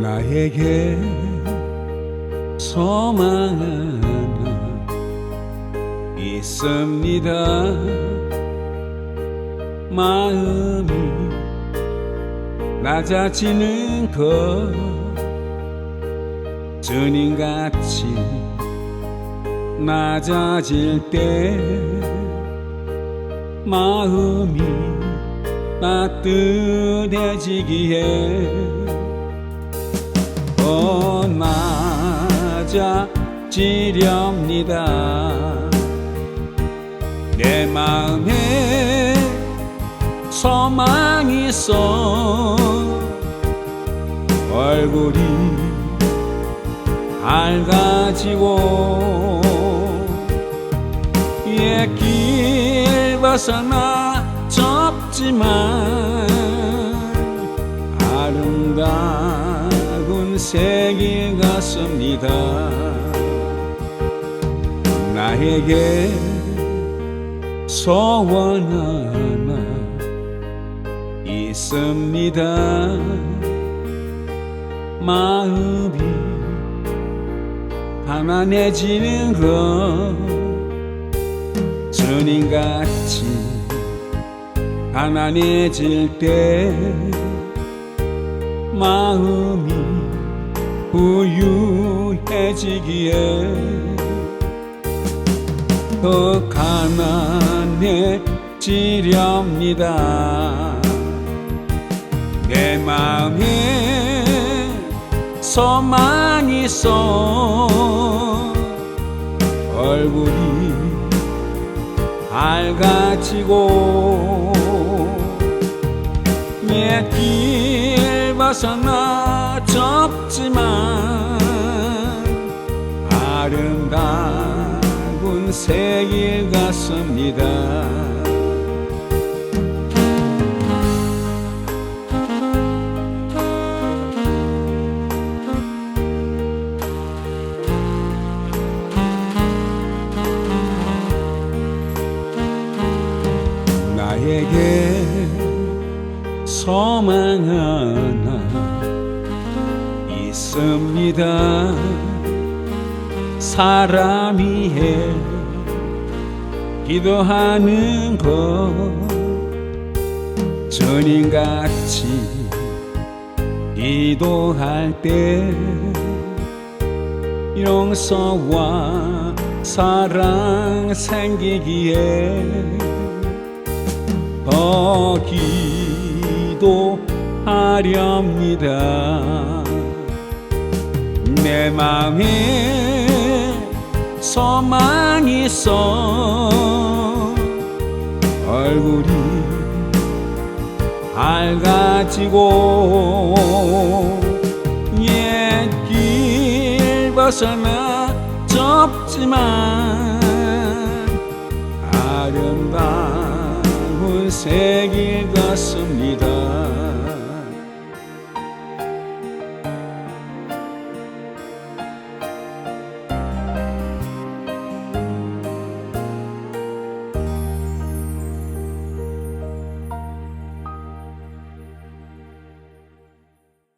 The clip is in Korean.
나에게 소망 하나 있습니다. 마음이 낮아지는 것 주님같이 낮아질 때 마음이 따뜻해지기에 더 낮아지렵니다. 내 마음에 소망이 있어 얼굴이 밝아지고 옛길 벗어나 좁지만 아름다운 세계 같습니다. 나에게 소원 하나 있습니다. 마음이 가난해지는 것. 주님같이 가난해질 때 마음이 부유해지기에 더 가난해지렵니다. 내 마음에 소망이 있어 얼굴이 밝아지고 옛길 벗어나 좁지만 아름다운 새길 같습니다. 나에게 소망 하나 있습니다. 사람이 해 기도하는 것. 주님같이 기도할 때 용서와 사랑 생기기에 더 기도하렵니다 내 마음에 소망이 있어. 얼굴이 밝아지고 옛길 벗어나 좁지만 아름다운 같습니다